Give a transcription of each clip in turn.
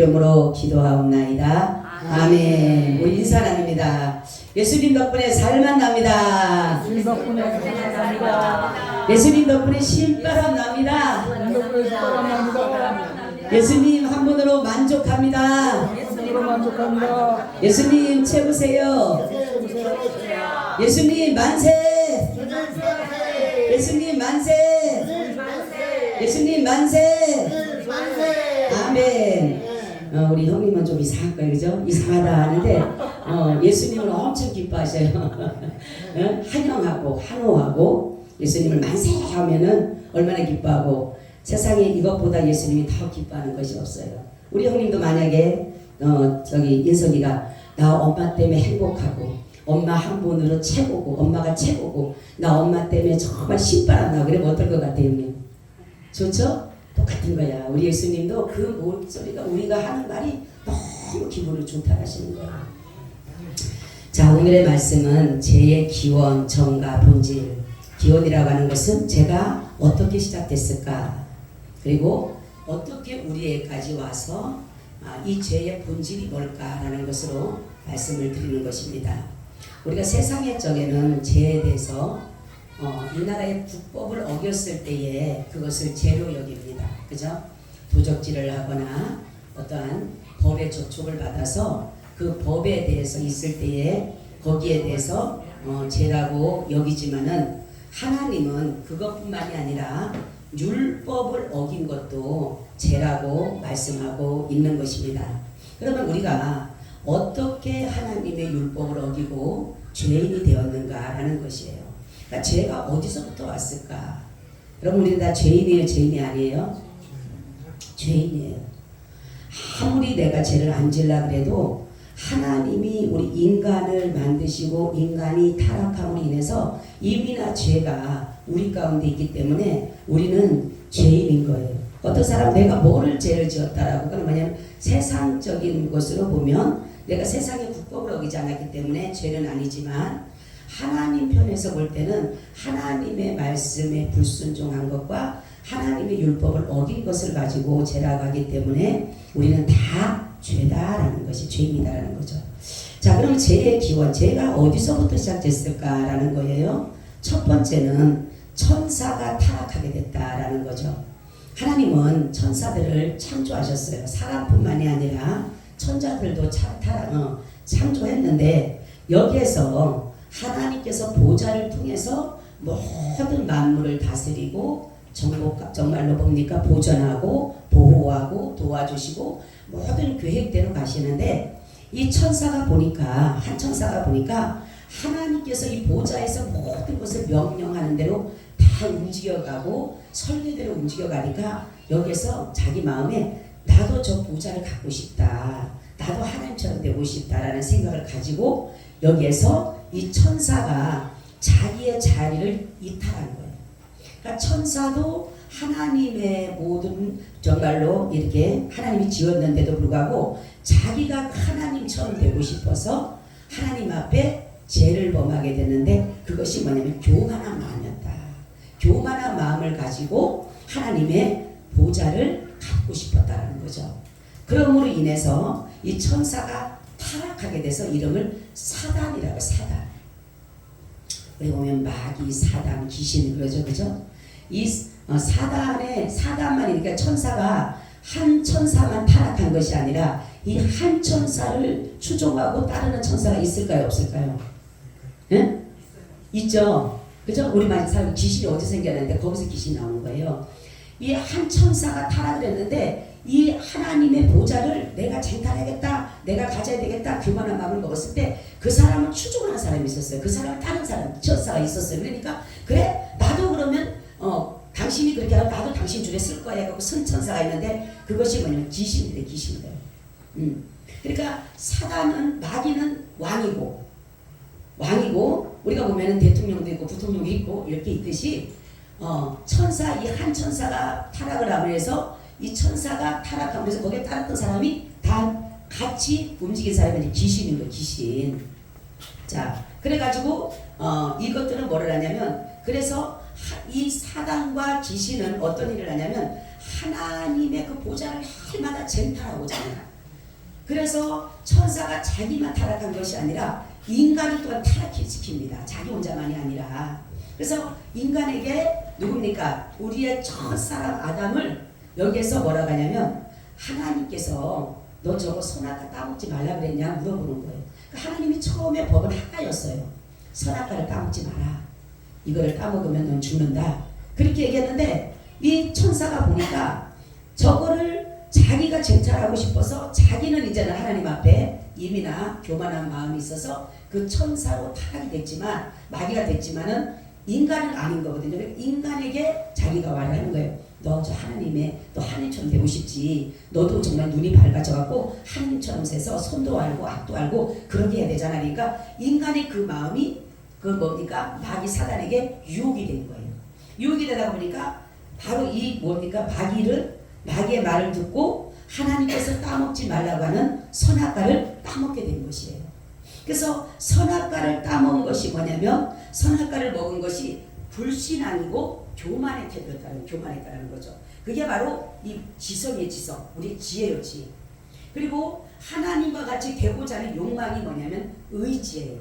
이름으로 기도하옵나이다. 아멘. 우리 인사 나눕니다. 예수님 덕분에 살만 납니다. 주님 덕분에 감사합니다. 예수님 덕분에 신바람 납니다. 예수님 한 분으로 만족합니다. 예수님으로 만족합니다. 예수님 최고세요. 예수님 만세. 예수님 만세. 예수님 만세. 아멘. 어, 우리 형님은 좀 이상할 거예요, 그죠? 이상하다 하는데 어, 예수님을 엄청 기뻐하셔요. 어? 환영하고 환호하고 예수님을 만세 하면은 얼마나 기뻐하고 세상에 이것보다 예수님이 더 기뻐하는 것이 없어요. 우리 형님도 만약에 어, 저기 인석이가 나 엄마 때문에 행복하고 엄마 한 분으로 최고고 엄마가 최고고 나 엄마 때문에 정말 신바람 나고 그러면 어떨 것 같아요, 형님? 좋죠? 똑같은 거야. 우리 예수님도 그 목소리가 우리가 하는 말이 너무 기분을 좋다 하시는 거야. 자, 오늘의 말씀은 제의 기원, 정과 본질. 기원이라고 하는 것은 제가 어떻게 시작됐을까? 그리고 어떻게 우리에까지 와서 아, 이 죄의 본질이 뭘까라는 것으로 말씀을 드리는 것입니다. 우리가 세상의 적에는 죄에 대해서 어, 이 나라의 국법을 어겼을 때에 그것을 죄로 여깁니다. 그죠? 도적질을 하거나 어떠한 법의 조촉을 받아서 그 법에 대해서 있을 때에 거기에 대해서 어, 죄라고 여기지만은 하나님은 그것뿐만이 아니라 율법을 어긴 것도 죄라고 말씀하고 있는 것입니다. 그러면 우리가 어떻게 하나님의 율법을 어기고 죄인이 되었는가라는 것이에요. 그러니까 죄가 어디서부터 왔을까? 여러분 우리는 다 죄인이에요, 죄인이 아니에요? 죄인이에요. 아무리 내가 죄를 안 질라 그래도 하나님이 우리 인간을 만드시고 인간이 타락함으로 인해서 이미나 죄가 우리 가운데 있기 때문에 우리는 죄인인 거예요. 어떤 사람 내가 뭐를 죄를 지었다라고 그건 뭐냐면 세상적인 것으로 보면 내가 세상의 국법을 어기지 않았기 때문에 죄는 아니지만 하나님 편에서 볼 때는 하나님의 말씀에 불순종한 것과 하나님의 율법을 어긴 것을 가지고 하기 때문에 우리는 다 죄다라는 것이 죄인이다라는 거죠. 자, 그럼 죄의 기원, 죄가 어디서부터 시작됐을까라는 거예요. 첫 번째는 천사가 타락하게 됐다라는 거죠. 하나님은 천사들을 창조하셨어요. 사람뿐만이 아니라 천자들도 어, 창조했는데 여기에서 하나님께서 보좌를 통해서 모든 만물을 다스리고 정말로 뭡니까 보존하고 보호하고 도와주시고 모든 계획대로 가시는데 이 천사가 보니까 한 천사가 보니까 하나님께서 이 보좌에서 모든 것을 명령하는 대로 다 움직여가고 설계대로 움직여가니까 여기서 자기 마음에 나도 저 보좌를 갖고 싶다. 나도 하나님처럼 되고 싶다라는 생각을 가지고 여기에서 이 천사가 자기의 자리를 이탈한 거예요. 그러니까 천사도 하나님의 모든 정말로 이렇게 하나님이 지었는데도 불구하고 자기가 하나님처럼 되고 싶어서 하나님 앞에 죄를 범하게 되는데 그것이 뭐냐면 교만한 마음이었다. 교만한 마음을 가지고 하나님의 보좌를 갖고 싶었다는 거죠. 그러므로 인해서 이 천사가 타락하게 돼서 이름을 사단이라고 사단. 우리 보면 마귀, 사단, 귀신 그러죠, 그죠? 이 어, 사단의 사단만 이니까 천사가 한 천사만 타락한 것이 아니라 이 한 천사를 추종하고 따르는 천사가 있을까요, 없을까요? 예? 있죠. 그죠? 우리 많이 살고 귀신이 어디 생겨났는데 거기서 귀신이 나오는 거예요. 이 한 천사가 타락을 했는데 이 하나님의 보좌를 내가 쟁탈하겠다, 내가 가져야 되겠다, 교만한 마음을 먹었을 때 그 사람을 추종하는 사람이 있었어요. 그 사람을 따르는 사람, 천사가 있었어요. 그러니까 그래 나도 그러면 어 당신이 그렇게 하고 나도 당신 줄에 쓸 거야. 하고 선 천사가 있는데 그것이 뭐냐면 귀신이래, 귀신이래. 음. 그러니까 사단은 마귀는 왕이고 왕이고 우리가 보면은 대통령도 있고 부통령도 있고 이렇게 있듯이 어, 천사 이 한 천사가 타락을 하면서 이 천사가 타락하면서 거기에 따랐던 사람이 다 같이 움직인 사람이 귀신인 거예요 귀신 자 그래가지고 어, 이것들은 뭐를 하냐면 그래서 하- 이 사단과 귀신은 어떤 일을 하냐면 하나님의 그 보좌를 해마다 쟁탈하고자 합니다 그래서 천사가 자기만 타락한 것이 아니라 인간을 또한 타락시킵니다. 자기 혼자만이 아니라. 그래서 인간에게 누굽니까? 우리의 첫 사람 아담을 여기에서 뭐라고 하냐면 하나님께서 너 저거 선악과 따먹지 말라 그랬냐 물어보는 거예요. 그러니까 하나님이 처음에 법은 하나였어요. 선악과를 따먹지 마라. 이거를 따먹으면 넌 죽는다. 그렇게 얘기했는데 이 천사가 보니까 저거를 자기가 쟁탈하고 싶어서 자기는 이제는 하나님 앞에 이미나 교만한 마음이 있어서 그 천사로 타락이 됐지만 마귀가 됐지만은 인간은 아닌 거거든요. 그러니까 인간에게 자기가 말을 하는 거예요. 너 저 하나님의 또 하나님처럼 되고 싶지. 너도 정말 눈이 밝아져갖고 하나님처럼 세서 손도 알고 악도 알고 그러게 해야 되잖아. 그러니까 인간의 그 마음이 그 뭡니까 마귀 사단에게 유혹이 된 거예요. 유혹이 되다 보니까 바로 이 뭡니까 마귀를 마귀의 말을 듣고 하나님께서 따먹지 말라고 하는 선악과를 따먹게 된 것이에요. 그래서 선악과를 따먹은 것이 뭐냐면 선악과를 먹은 것이 불신앙이고 교만의 태도였다는 교만했다는 거죠. 그게 바로 이 지성의 지성, 우리 지혜요 지. 그리고 하나님과 같이 되고자 하는 욕망이 뭐냐면 의지예요.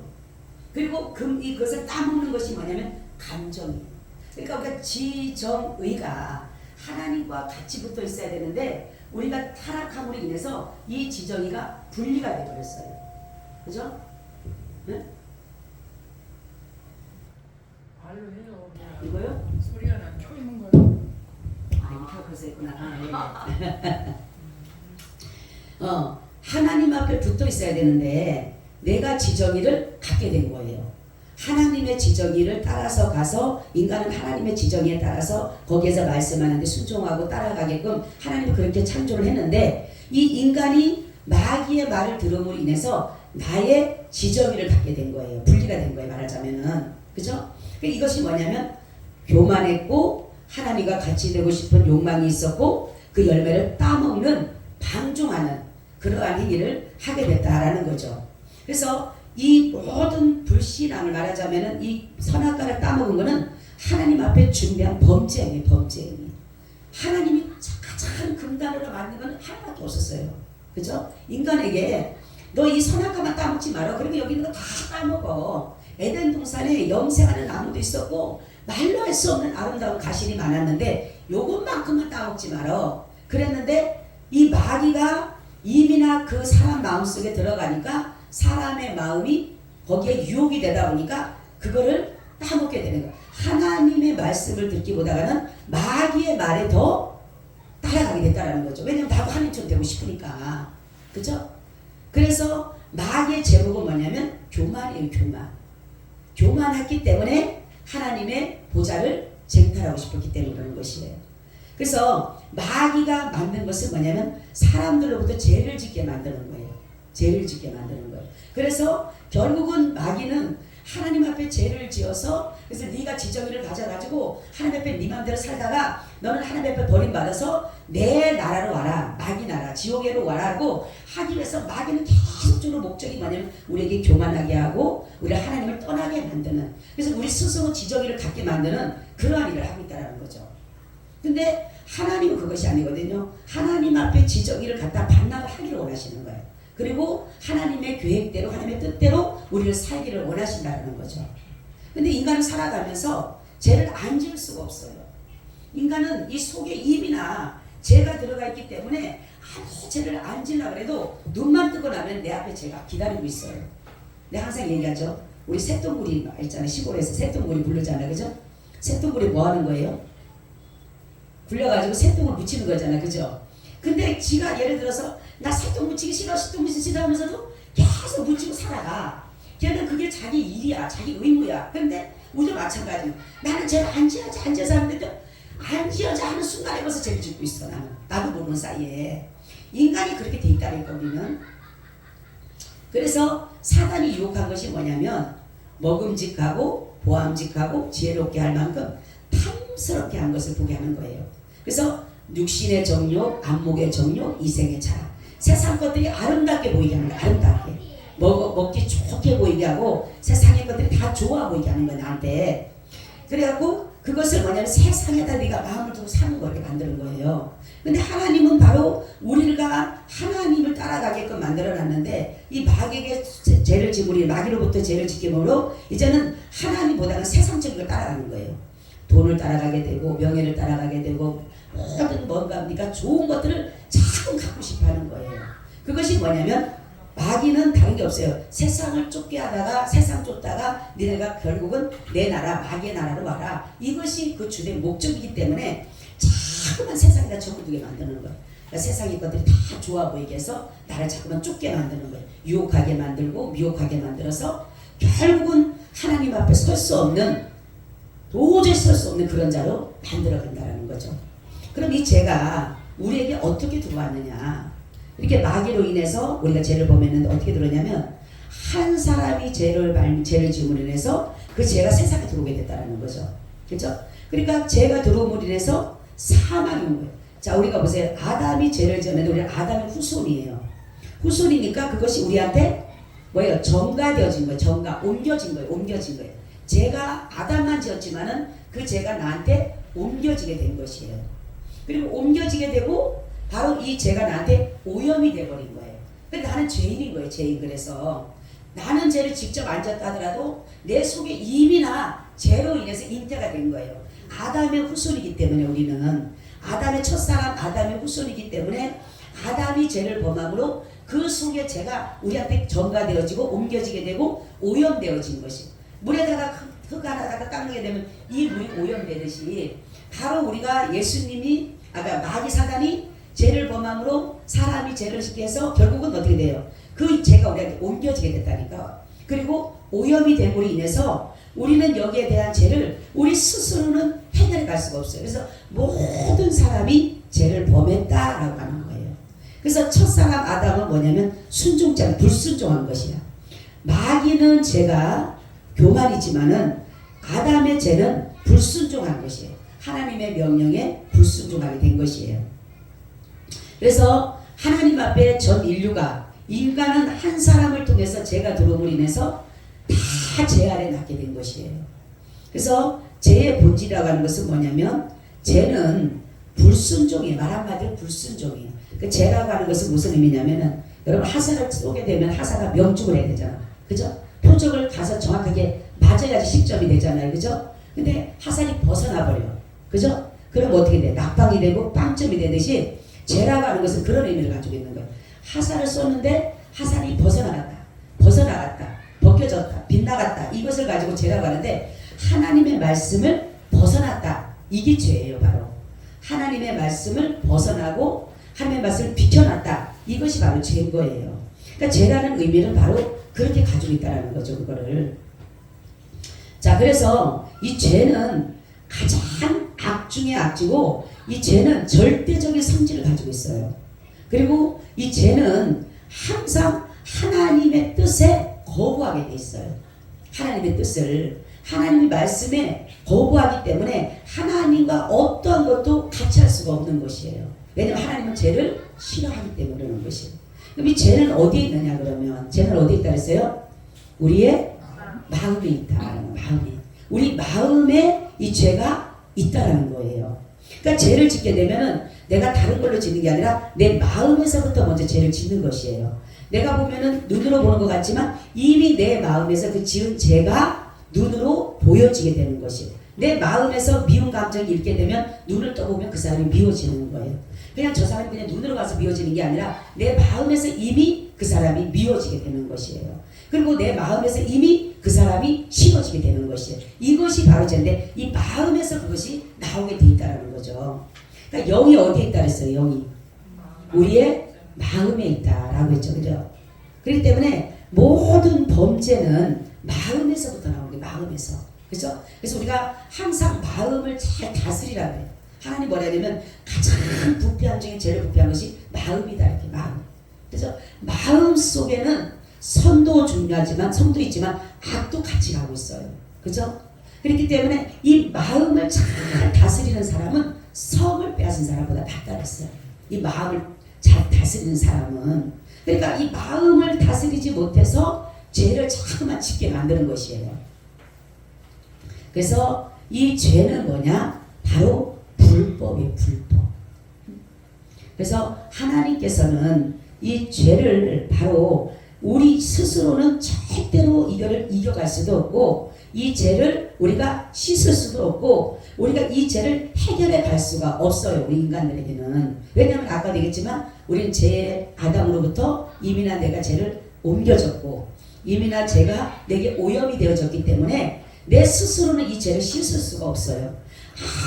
그리고 금, 이 그것을 따먹는 것이 뭐냐면 감정이에요. 그러니까 우리가 지정의가 하나님과 같이 붙어 있어야 되는데 우리가 타락함으로 인해서 이 지정의가 분리가 되어버렸어요. 그죠? 네? 말로 해요. 이거요? 소리가 나. 켜 있는 거요. 아, 그래서 했구나. 아, 예. 어, 하나님 앞에 붙어 있어야 되는데 내가 지정의를 갖게 된 거예요. 하나님의 지정의를 따라서 가서 인간은 하나님의 지정의에 따라서 거기에서 말씀하는데 순종하고 따라가게끔 하나님이 그렇게 창조를 했는데 이 인간이 마귀의 말을 들음으로 인해서 나의 지정의를 갖게 된 거예요. 분리가 된 거예요. 말하자면은 그죠? 이것이 뭐냐면 교만했고 하나님과 같이 되고 싶은 욕망이 있었고 그 열매를 따먹는 방종하는 그러한 행위를 하게 됐다라는 거죠. 그래서 이 모든 불신앙을 말하자면은 이 선악과를 따먹은 거는 하나님 앞에 준비한 범죄 행위, 범죄 행위. 하나님이 가장 금단으로 만든 건 하나밖에 없었어요. 그죠? 인간에게 너 이 선악과만 따먹지 마라. 그리고 여기 있는 거다 따먹어. 에덴 동산에 영생하는 나무도 있었고 말로 할 수 없는 아름다운 가실이 많았는데 요것만큼만 따먹지 마라. 그랬는데 이 마귀가 이미나 그 사람 마음속에 들어가니까 사람의 마음이 거기에 유혹이 되다 보니까 그거를 따먹게 되는 거예요. 하나님의 말씀을 듣기보다는 마귀의 말에 더 따라가게 됐다라는 거죠. 왜냐면 나도 하나님처럼 되고 싶으니까. 그죠? 그래서 마귀의 제목은 뭐냐면 교만이에요, 교만. 교만했기 때문에 하나님의 보좌를 쟁탈하고 싶었기 때문에 그런 것이에요. 그래서 마귀가 만든 것은 뭐냐면 사람들로부터 죄를 짓게 만드는 거예요. 죄를 짓게 만드는 거예요. 그래서 결국은 마귀는 하나님 앞에 죄를 지어서 그래서 네가 지정의를 가져가지고 하나님 앞에 네 마음대로 살다가 너는 하나님 앞에 버림받아서 내 나라로 와라 마귀 나라 지옥에로 와라고 하기 위해서 마귀는 계속적으로 목적이 뭐냐면 우리에게 교만하게 하고 우리를 하나님을 떠나게 만드는 그래서 우리 스스로 지정의를 갖게 만드는 그러한 일을 하고 있다는 거죠. 근데 하나님은 그것이 아니거든요. 하나님 앞에 지정의를 갖다 반납을 하기를 원하시는 거예요. 그리고 하나님의 계획대로 하나님의 뜻대로 우리를 살기를 원하신다는 거죠. 근데 인간은 살아가면서 죄를 안 지을 수가 없어요. 인간은 이 속에 입이나 죄가 들어가 있기 때문에 아무 죄를 안 지으려고 해도 눈만 뜨고 나면 내 앞에 죄가 기다리고 있어요. 내가 항상 얘기하죠. 우리 새똥구리 있잖아요. 시골에서 새똥구리 부르잖아요. 그죠? 새똥구리 뭐 하는 거예요? 굴려가지고 새똥을 묻히는 거잖아요. 그죠? 근데 지가 예를 들어서 나 새똥 묻히기 싫어, 새똥 묻히기 싫어 하면서도 계속 묻히고 살아가. 걔는 그게 자기 일이야, 자기 의무야. 근데 우리도 마찬가지야. 나는 죄를 안 지어야지, 안 지어서 하는데도 안 지어자 하는 순간에 벌써 죄를 짓고 있어, 나는. 나도 모르는 사이에. 인간이 그렇게 돼 있다니까, 우리는. 그래서 사단이 유혹한 것이 뭐냐면 먹음직하고 보암직하고 지혜롭게 할 만큼 탐스럽게 한 것을 보게 하는 거예요. 그래서 육신의 정욕, 안목의 정욕, 이생의 자랑. 세상 것들이 아름답게 보이게 하는 거야. 아름답게. 먹, 먹기 좋게 보이게 하고 세상의 것들이 다 좋아 보이게 하는 거야 나한테. 그래갖고 그 그것을 뭐냐면 세상에다 네가 마음을 두고 사는 거를 만드는 거예요. 근데 하나님은 바로 우리가 하나님을 따라가게끔 만들어 놨는데 이 마귀에게 죄- 죄를 지으리 마귀로부터 죄를 지킴으로 이제는 하나님보다는 세상적인 걸 따라가는 거예요. 돈을 따라가게 되고 명예를 따라가게 되고 모든 뭔가 그러니까 좋은 것들을 자꾸 갖고 싶어 하는 거예요. 그것이 뭐냐면 마귀는 다른 게 없어요. 세상을 쫓게 하다가 세상 쫓다가 니네가 결국은 내 나라 마귀의 나라로 와라. 이것이 그 주된 목적이기 때문에 자꾸만 세상에다 접어두게 만드는 거예요. 그러니까 세상의 것들이 다 좋아 보이게 해서 나를 자꾸만 쫓게 만드는 거예요. 유혹하게 만들고 미혹하게 만들어서 결국은 하나님 앞에 설 수 없는 도저히 설 수 없는 그런 자로 만들어 간다는 거죠. 그럼 이 죄가 우리에게 어떻게 들어왔느냐? 이렇게 마귀로 인해서 우리가 죄를 범했는데 어떻게 들어냐면 한 사람이 죄를 발 죄를 지음으로 인해서 그 죄가 세상에 들어오게 됐다는 거죠. 그렇죠? 그러니까 죄가 들어옴으로 인해서 사망이 온 거예요. 자, 우리가 보세요. 아담이 죄를 지었는데 우리는 아담의 후손이에요. 후손이니까 그것이 우리한테 뭐예요? 정가되어진 거예요. 정가, 옮겨진 거예요. 옮겨진 거예요. 죄가 아담만 지었지만은 그 죄가 나한테 옮겨지게 된 것이에요. 그리고 옮겨지게 되고 바로 이 죄가 나한테 오염이 돼버린 거예요. 근데 나는 죄인인 거예요. 죄인 그래서 나는 죄를 직접 안 졌다 하더라도 내 속에 이미나 죄로 인해서 잉태가 된 거예요. 아담의 후손이기 때문에 우리는 아담의 첫사람 아담의 후손이기 때문에 아담이 죄를 범함으로 그 속에 죄가 우리한테 전가되어지고 옮겨지게 되고 오염되어진 것이 물에다가 흙- 흙 하나다가 닦게 되면 이 물이 오염되듯이 바로 우리가 예수님이 아까 마귀 사단이 죄를 범함으로 사람이 죄를 해서 결국은 어떻게 돼요? 그 죄가 우리한테 옮겨지게 됐다니까. 그리고 오염이 됨으로 인해서 우리는 여기에 대한 죄를 우리 스스로는 해결해 갈 수가 없어요. 그래서 모든 사람이 죄를 범했다라고 하는 거예요. 그래서 첫 사람 아담은 뭐냐면 순종자, 불순종한 것이야. 마귀는 죄가 교만이지만은 아담의 죄는 불순종한 것이에요. 하나님의 명령에 불순종하게 된 것이에요. 그래서 하나님 앞에 전 인류가 인간은 한 사람을 통해서 죄가 들어옴으로 인해서 다 죄 아래 낳게 된 것이에요. 그래서 죄의 본질이라고 하는 것은 뭐냐면 죄는 불순종이에요. 말 한마디로 불순종이에요. 그 죄라고 하는 것은 무슨 의미냐면은 여러분 하사를 쏘게 되면 하사가 명중을 해야 되잖아. 그죠? 표적을 가서 정확하게 맞아야지 식점이 되잖아요. 그죠? 근데 하산이 벗어나 버려. 그죠? 그럼 어떻게 돼? 낙방이 되고 빵점이 되듯이 죄라고 하는 것은 그런 의미를 가지고 있는 거예요. 하산을 쏘는데 하산이 벗어나갔다. 벗어나갔다. 벗겨졌다. 빗나갔다. 이것을 가지고 죄라고 하는데 하나님의 말씀을 벗어났다. 이게 죄예요, 바로. 하나님의 말씀을 벗어나고 하나님의 말씀을 비켜놨다. 이것이 바로 죄인 거예요. 그러니까 죄라는 의미는 바로 그렇게 가지고 있다는 거죠, 그거를. 자, 그래서 이 죄는 가장 악 중의 악이고 이 죄는 절대적인 성질을 가지고 있어요. 그리고 이 죄는 항상 하나님의 뜻에 거부하게 돼 있어요. 하나님의 뜻을 하나님의 말씀에 거부하기 때문에 하나님과 어떠한 것도 같이 할 수가 없는 것이에요. 왜냐하면 하나님은 죄를 싫어하기 때문에 그러는 것이에요. 그럼 이 죄는 어디에 있느냐 그러면 죄는 어디에 있다 그랬어요? 우리의 마음에 있다. 마음에. 우리 마음에 이 죄가 있다라는 거예요. 그러니까 죄를 짓게 되면은 내가 다른 걸로 짓는 게 아니라 내 마음에서부터 먼저 죄를 짓는 것이에요. 내가 보면은 눈으로 보는 것 같지만 이미 내 마음에서 그 지은 죄가 눈으로 보여지게 되는 것이에요. 내 마음에서 미운 감정이 있게 되면 눈을 떠보면 그 사람이 미워지는 거예요. 그냥 저 사람이 그냥 눈으로 가서 미워지는 게 아니라 내 마음에서 이미 그 사람이 미워지게 되는 것이에요. 그리고 내 마음에서 이미 그 사람이 싫어지게 되는 것이에요. 이것이 바로 죄인데 이 마음에서 그것이 나오게 돼 있다는 거죠. 그러니까 영이 어디에 있다 그랬어요. 영이 우리의 마음에 있다라고 했죠. 그죠? 그렇기 때문에 모든 범죄는 마음에서부터 나오는 게 마음에서. 그죠? 그래서 우리가 항상 마음을 잘 다스리라고 해요. 하나님 뭐라 하냐면 가장 부패한 중에 제일 부패한 것이 마음이다. 이렇게 마음. 그래서 마음 속에는 선도 중요하지만 선도 있지만 악도 같이 가고 있어요. 그죠? 그렇기 때문에 이 마음을 잘 다스리는 사람은 성을 빼앗은 사람보다 그랬어요. 이 마음을 잘 다스리는 사람은 그러니까 이 마음을 다스리지 못해서 죄를 자꾸만 짓게 만드는 것이에요. 그래서 이 죄는 뭐냐? 바로 불법이에요, 불법. 그래서 하나님께서는 이 죄를 바로 우리 스스로는 절대로 이거를 이겨갈 수도 없고 이 죄를 우리가 씻을 수도 없고 우리가 이 죄를 해결해 갈 수가 없어요 우리 인간들에게는. 왜냐하면 아까 얘기했지만 우리는 죄 아담으로부터 이미나 내가 죄를 옮겨졌고 이미나 죄가 내게 오염이 되어졌기 때문에 내 스스로는 이 죄를 씻을 수가 없어요.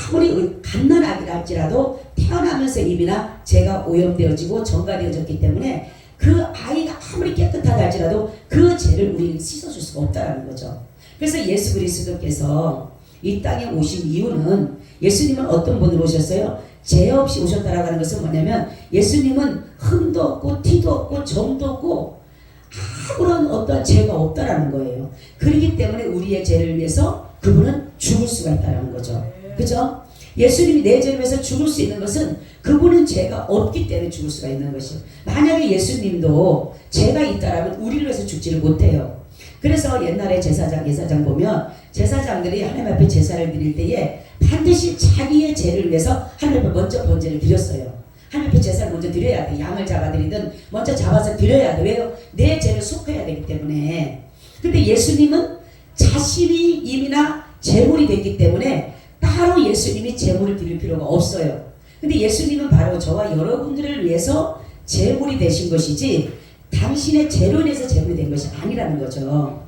아무리 갓난아기라 할지라도 태어나면서 이미나 죄가 오염되어지고 정가되어졌기 때문에 그 아이가 아무리 깨끗하다 할지라도 그 죄를 우리는 씻어줄 수가 없다는 거죠. 그래서 예수 그리스도께서 이 땅에 오신 이유는 예수님은 어떤 분으로 오셨어요? 죄 없이 오셨다라고 하는 것은 뭐냐면 예수님은 흠도 없고 티도 없고 점도 없고 아무런 어떤 죄가 없다라는 거예요. 그렇기 때문에 우리의 죄를 위해서 그분은 죽을 수가 있다는 거죠. 그죠? 예수님이 내 위해서 죽을 수 있는 것은 그분은 죄가 없기 때문에 죽을 수가 있는 것이에요. 만약에 예수님도 죄가 있다라면 우리를 위해서 죽지를 못해요. 그래서 옛날에 제사장, 예사장 보면 제사장들이 하나님 앞에 제사를 드릴 때에 반드시 자기의 죄를 위해서 하나님 앞에 먼저 번제를 드렸어요. 하나님 앞에 제사를 먼저 드려야 돼. 양을 잡아드리든 먼저 잡아서 드려야 돼. 왜요? 내 죄를 속해야 되기 때문에. 근데 예수님은 자신이 이미나 제물이 됐기 때문에 따로 예수님이 제물을 드릴 필요가 없어요. 근데 예수님은 바로 저와 여러분들을 위해서 제물이 되신 것이지 당신의 죄로 인해서 제물이 된 것이 아니라는 거죠.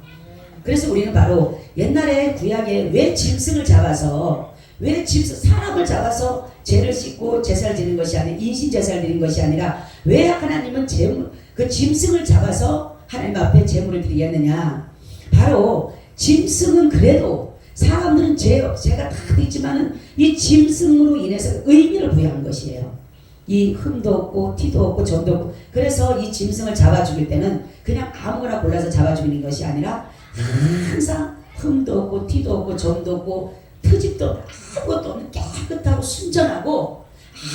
그래서 우리는 바로 옛날에 구약에 왜 짐승을 잡아서 왜 짐승 사람을 잡아서 죄를 씻고 제사를 드리는 것이 아니라 인신 제사를 드리는 것이 아니라 왜 하나님은 제물 그 짐승을 잡아서 하나님 앞에 제물을 드리겠느냐? 바로 짐승은 그래도 사람들은 죄 죄가 다 있지만은 이 짐승으로 인해서 의미를 부여한 것이에요. 이 흠도 없고 티도 없고 점도 없고 그래서 이 짐승을 잡아 죽일 때는 그냥 아무거나 골라서 잡아 죽이는 것이 아니라 항상 흠도 없고 티도 없고 점도 없고 트집도 아무것도 없는 깨끗하고 순전하고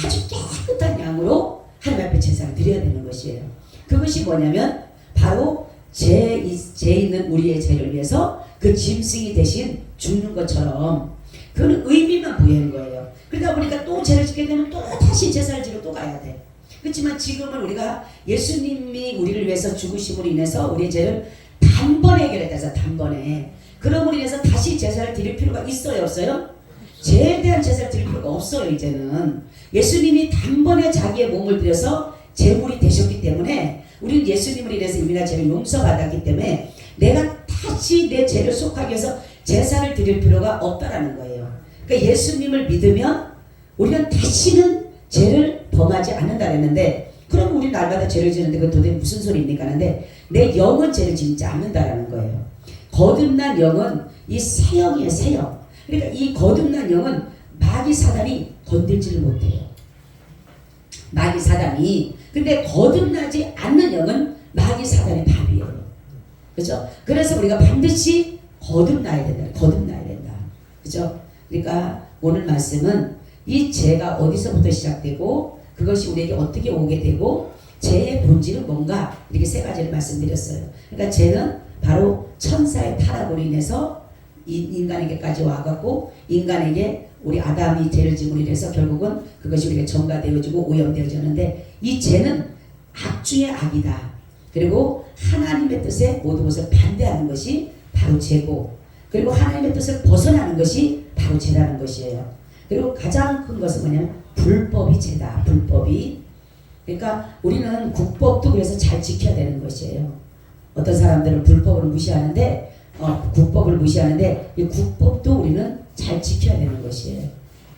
아주 깨끗한 양으로 하나님 앞에 제사를 드려야 되는 것이에요. 그것이 뭐냐면 바로 죄, 이- 죄 있는 우리의 죄를 위해서 그 짐승이 대신 죽는 것처럼 그거는 의미만 부여한 거예요. 그러다 보니까 또 죄를 짓게 되면 또 다시 제사를 지러 또 가야 돼. 그렇지만 지금은 우리가 예수님이 우리를 위해서 죽으심으로 인해서 우리의 죄를 단번에 해결했다서 단번에 그럼으로 인해서 다시 제사를 드릴 필요가 있어요 없어요? 죄에 대한 제사를 드릴 필요가 없어요 이제는 예수님이 단번에 자기의 몸을 들여서 제물이 되셨기 때문에 우리는 예수님을 인해서 이미나 죄를 용서받았기 때문에 내가 다시 내 죄를 속하기 위해서 제사를 드릴 필요가 없다라는 거예요. 그러니까 예수님을 믿으면 우리는 다시는 죄를 범하지 않는다 그랬는데 그럼 우리 날마다 죄를 지는데 그 도대체 무슨 소리입니까 하는데 내 영은 죄를 짓지 않는다라는 거예요. 거듭난 영은 이 새 영이에요 새 영. 그러니까 이 거듭난 영은 마귀 사단이 건들지를 못해요. 마귀 사단이 근데 거듭나지 않는 영은 마귀 사단의 밥이에요. 그죠? 그래서 우리가 반드시 거듭나야 된다. 거듭나야 된다. 그죠? 그러니까 오늘 말씀은 이 죄가 어디서부터 시작되고 그것이 우리에게 어떻게 오게 되고 죄의 본질은 뭔가 이렇게 세 가지를 말씀드렸어요. 그러니까 죄는 바로 천사의 타락으로 인해서 이- 인간에게까지 와갖고 인간에게 우리 아담이 죄를 지므로 인해서 결국은 그것이 우리가 전가되어지고 오염되어졌는데 이 죄는 악 중의 악이다. 그리고 하나님의 뜻에 모든 것을 반대하는 것이 바로 죄고 그리고 하나님의 뜻을 벗어나는 것이 바로 죄라는 것이에요. 그리고 가장 큰 것은 뭐냐면 불법이 죄다. 불법이. 그러니까 우리는 국법도 그래서 잘 지켜야 되는 것이에요. 어떤 사람들은 불법을 무시하는데 어, 국법을 무시하는데 이 국법도 우리는 잘 지켜야 되는 것이에요.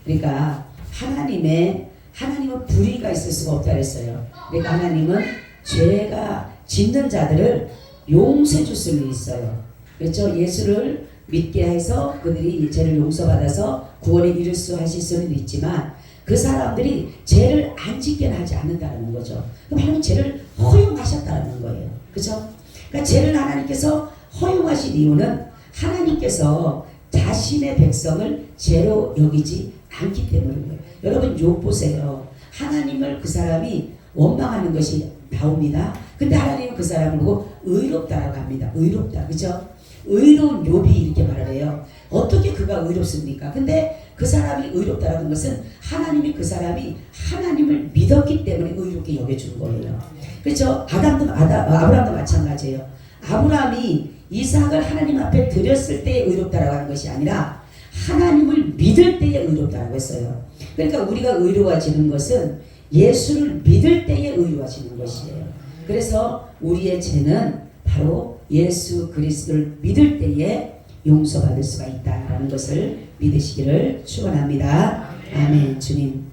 그러니까 하나님의 하나님은 불의가 있을 수가 없다 그랬어요. 그러니까 하나님은 죄가 짓는 자들을 용서해 줄 수는 있어요. 그렇죠? 예수를 믿게 해서 그들이 이 죄를 용서받아서 구원에 이를 수 하실 수는 있지만 그 사람들이 죄를 안 짓게 하지 않는다는 거죠. 그럼 하나님 죄를 허용하셨다는 거예요. 그죠? 그러니까 죄를 하나님께서 허용하신 이유는 하나님께서 자신의 백성을 죄로 여기지 않기 때문인 거예요. 여러분 욕 보세요. 하나님을 그 사람이 원망하는 것이 나옵니다. 근데 하나님은 그 사람을 보고 의롭다라고 합니다. 의롭다. 그죠? 의로운 욥이 이렇게 말을 해요. 어떻게 그가 의롭습니까? 근데 그 사람이 의롭다라는 것은 하나님이 그 사람이 하나님을 믿었기 때문에 의롭게 여겨준 거예요. 그렇죠? 아담도 아다, 아브라함도 마찬가지예요. 아브라함이 이삭을 하나님 앞에 드렸을 때 의롭다라고 하는 것이 아니라 하나님을 믿을 때에 의롭다라고 했어요. 그러니까 우리가 의로워지는 것은 예수를 믿을 때에 의로워지는 것이에요. 그래서 우리의 죄는 바로 예수 그리스도를 믿을 때에 용서받을 수가 있다라는 것을 믿으시기를 축원합니다. 아멘. 주님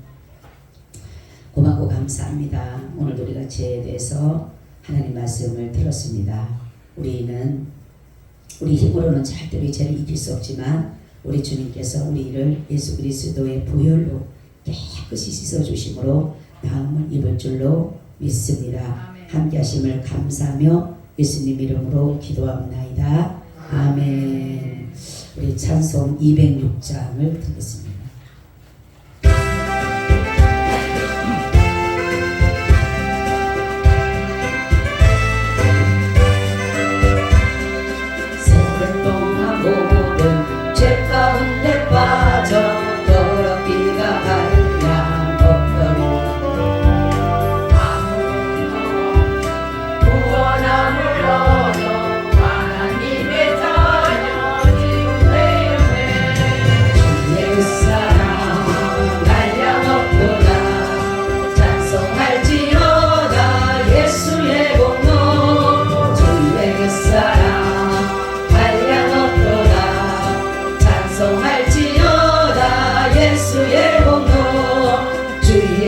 고맙고 감사합니다. 오늘 우리가 죄에 대해서 하나님 말씀을 들었습니다. 우리는 우리 힘으로는 절대로 이 죄를 이길 수 없지만 우리 주님께서 우리를 예수 그리스도의 보혈로 깨끗이 씻어 주심으로 나음을 입을 줄로 믿습니다. 함께 하심을 감사하며 예수님 이름으로 기도합니다. 아멘. 우리 찬송 206장을 듣겠습니다.